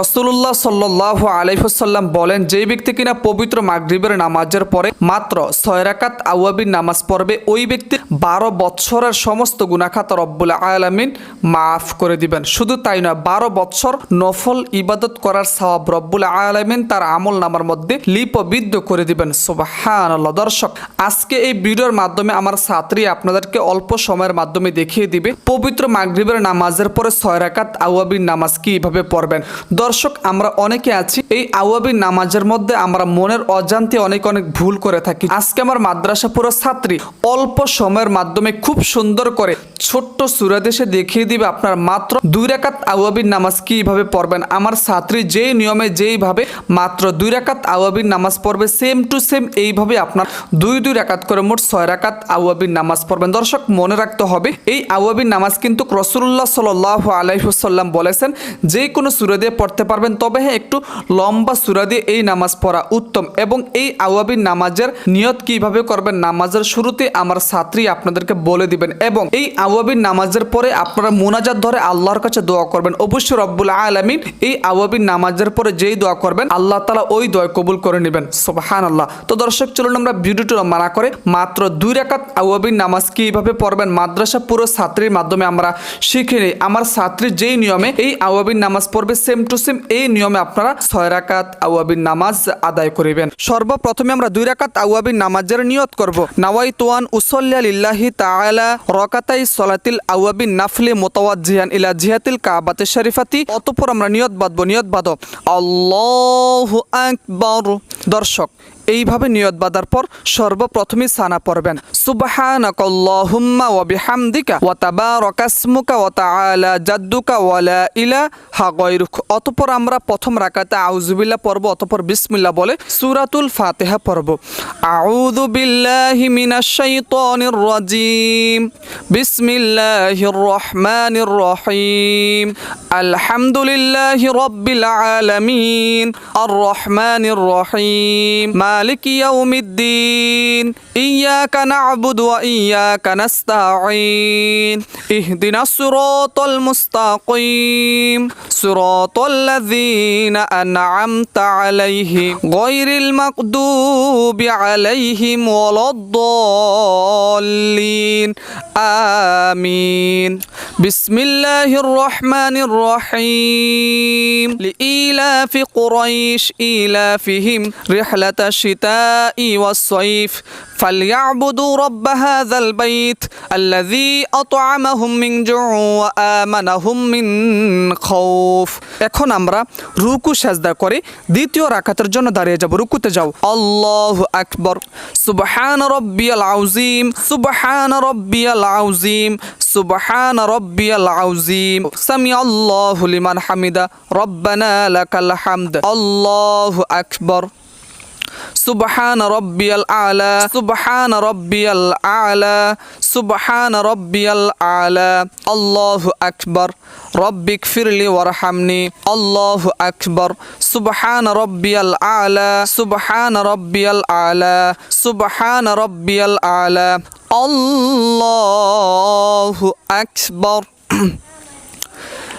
রসুল্লাহ সাল্লাহ আলাইসাল্লাম বলেন যে ব্যক্তি কিনা পবিত্র মাগরিবের নামাজের পরে মাত্র ছয় রাকাত আওয়াবির নামাজ পড়বে, ওই ব্যক্তি বারো বৎসরের সমস্ত গুণাখাত রব্বুল আলামিন মাফ করে দিবেন। শুধু তাই নয়, বারো বৎসর নফল ইবাদত করার সওয়াব রব্বুল আলামিন তার আমল নামার মধ্যে লিপবিদ্ধ করে দিবেন। সুবাহান দর্শক, আজকে এই ভিডিওর মাধ্যমে আমার ছাত্রী আপনাদেরকে অল্প সময়ের মাধ্যমে দেখিয়ে দিবে, পবিত্র মাগরিবের নামাজের পরে ছয় রাকাত আওয়াবির নামাজ কীভাবে পড়বেন। দর্শক, আমরা অনেকে আছি। এই আওয়াবির নামাজের মধ্যে আমরা মনের অজান্তে অনেক অনেক ভুল করে থাকি। আজকে আমার মাদ্রাসা পুরো ছাত্রী। অল্প সময়ের মাধ্যমে খুব সুন্দর করে ছোট্ট সুরাদেশে দেখিয়ে দিবে আপনার মাত্র দুই রাকাত আওয়াবির নামাজ কীভাবে পড়বেন। আমার ছাত্রী যেই নিয়মে যেইভাবে মাত্র দুই রাকাত আওয়াবির নামাজ পড়বে সেম টু সেম এইভাবে আপনার দুই দুই রাকাত করে মোট ছয় রাকাত আওয়াবির নামাজ পড়বেন। দর্শক, মনে রাখতে হবে, এই আওয়াবির নামাজ কিন্তু রসুল্লাহ সাল আলাইসাল্লাম বলেছেন, যে কোনো সুরা দিয়ে পড়তে পারবেন। তবে হ্যাঁ একটু লম্বা সুরা দিয়ে এই নামাজ পড়া উত্তম এবং এই আওয়াবির নামাজের নিয়ত কীভাবে করবেন? নামাজের শুরুতে আমার ছাত্রী আপনাদেরকে বলে দিবেন এবং এই আওয়াবির নামাজের পরে আপনারা মোনাজাত ধরে আল্লাহর কাছে দোয়া করবেন। অবশ্যই রব্বুল আলমিন এই আওয়াবির নামাজের পরে যেই দোয়া করবেন, আল্লাহ তালা ওই দোয়া কবুল করে নেবেন। সোবাহান আল্লাহ তো দর্শক, চলুন আমরা ভিডিওটি মানা করে মাত্র দুই রাকাত আওয়াবির নামাজ কীভাবে পড়বেন মাদ্রাসা পুরো ছাত্রীর মাধ্যমে আমরা শিখে নিই। আমার ছাত্রী যেই নিয়মে এই আওয়াবির নামাজ পড়বে সেম টু সেম এই নিয়মে আপনারা ছয় রাকাত আউয়াবির নামাজ আদায় করিবেন। সর্বপ্রথমে আমরা দুই রাকাত আউয়াবির নামাজের নিয়ত করব। নাওয়াই তোয়ান উসল্লা লিল্লাহি তাআলা রকাতাই সলাতিল আওয়াবিন নাফলি মোতাওয়াজ্জিহান ইলা জিহাতিল কাবাতে শরীফাতি। অতঃপর আমরা নিয়ত বাঁধবো, নিয়ত বাঁধো আল্লাহু আকবার। দর্শক এইভাবে নিয়ত বাঁধার পর সর্বপ্রথমে সানা পড়বেন। সুবহানাকাল্লাহুম্মা ওয়া বিহামদিকা ওয়া তাবারাকাসমুকা ওয়া তাআলা জাদ্দুকা ওয়া লা ইলাহা গায়রুক। অতঃপর আমরা প্রথম রাকাতে আউযুবিল্লাহ পড়ব, অতঃপর বিসমিল্লাহ বলে সূরাতুল ফাতিহা পড়ব। আউযু বিল্লাহি মিনাশ শাইতানির রাজিম। বিসমিল্লাহির রহমানির রহিম। আলহামদুলিল্লাহি রাব্বিল আলামিন। আর রহমানির রহিম। مالك يوم الدين. إياك نعبد وإياك نستعين. اهدنا الصراط المستقيم. صراط الذين أنعمت عليهم. غير المغضوب عليهم ولا الضالين. آمين. بسم الله الرحمن الرحيم. لإيلاف قريش إيلافهم رحلة الشتاء والصيف فليعبدوا رب هذا البيت الذي أطعمهم من جوع وآمنهم من خوف এখন আমরা রুকু সাজদা করে দ্বিতীয় রাকাতের জন্য দাঁড়িয়ে যাব রুকুতে যাও আল্লাহু আকবার সুবহান রব্বিয়াল আউজিম সুবহান রব্বিয়াল আউজিম সুবহান রব্বিয়াল আউজিম সামি আল্লাহু লিমান হামিদা রব্বানা লাকাল হামদ আল্লাহু আকবার সুবহান রব্বিয়াল আলা, সুবহান রব্বিয়াল আলা, সুবহান রব্বিয়াল আলা। আল্লাহু আকবার রব্বিক ফিরলি ওয়ারহামনি। আল্লাহু আকবার, সুবহান রব্বিয়াল আলা, সুবহান রব্বিয়াল আলা, সুবহান রব্বিয়াল আলা। আল্লাহু আকবার।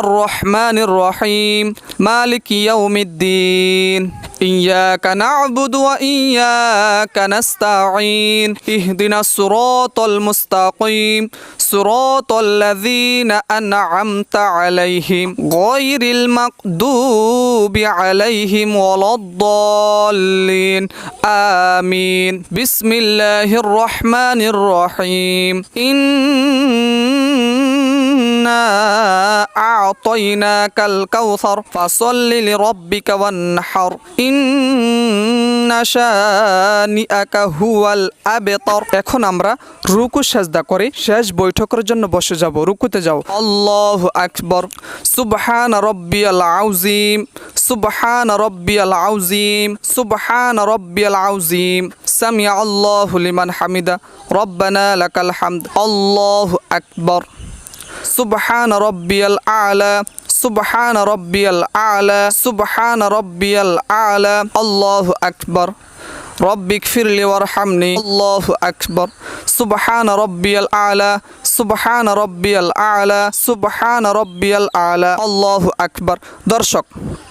الرحمن الرحيم. مالك يوم الدين. إياك نعبد وإياك نستعين. اهدنا الصراط المستقيم. صراط الذين أنعمت عليهم. غير المغضوب عليهم ولا الضالين. آمين. بسم الله الرحمن الرحيم. ইন্না আতাইনাকাল কাউসার ফাসাল্লি লিরাব্বিকা ওয়ানহার ইন্না এখন আমরা রুকু সাজদা করে, শেষ বৈঠকের জন্য বসে যাব, রুকুতে যাও। আল্লাহ আকবর। সুবহান রাব্বিয়াল আউজিম। সুবহান রাব্বিয়াল আউজিম। সুবহান রাব্বিয়াল আউজিম। সামিয়া আল্লাহ লিমান হামিদা। রব্বানা লাকাল হামদ। আল্লাহু আকবার। সুবহান রব্বিয়াল আলা, সুবহান রব্বিয়াল আলা, সুবহান রব্বিয়াল আলা। আল্লাহু আকবার। রব্বিক ফিরলি ওয়ারহামনি আল্লাহু আকবার। সুবহান রব্বিয়াল আলা, সুবহান রব্বিয়াল আলা, সুবহান রব্বিয়াল আলা। আল্লাহু আকবার। দর্শক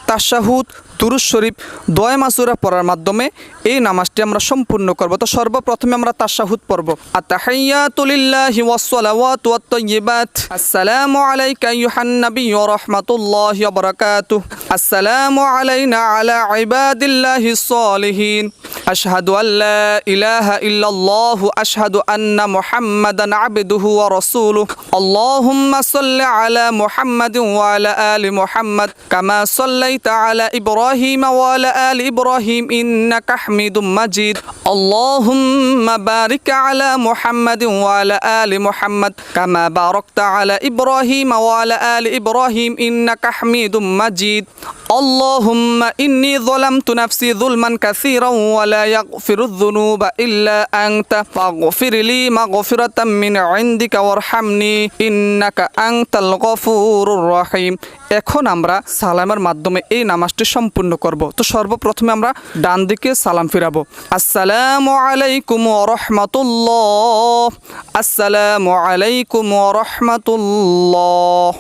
তাশাহুদ তুরুস শরীফ দয় মাসুরা পড়ার মাধ্যমে এই নামাজটি আমরা সম্পূর্ণ করব। তো সর্বপ্রথমে আমরা তাশাহুদ পড়ব। আতাহিয়াতু লিল্লাহি ওয়াসসালাওয়াতু ওয়াত-তাইয়্যিবাত আসসালামু আলাইকা আইয়ুহান নাবিয়্যু ওয়া রাহমাতুল্লাহি ওয়া বারাকাতুহু। আসসালামু আলাইনা আলা ইবাদিল্লাহিস সালিহিন। أشهد أن لا إله إلا الله أشهد أن محمدا عبده ورسوله. اللهم صل على محمد وعلى آل محمد كما صليت على إبراهيم وعلى آل إبراهيم إنك حميد مجيد. اللهم بارك على محمد وعلى آل محمد كما باركت على إبراهيم وعلى آل إبراهيم إنك حميد مجيد. اللهم إني ظلمت نفسي ظلما كثيرا ولا يغفر الذنوب إلا أنت فاغفر لي مغفرة من عندك وارحمني إنك أنت الغفور الرحيم এখন আমরা সালামের মাধ্যমে এই নামাজটি সম্পূর্ণ করব তো সর্বপ্রথমে আমরা ডান দিকে সালাম ফিরাবো আসসালামু আলাইকুম রহমতুল্লাহ আসসালামু আলাইকুম রহমতুল্লাহ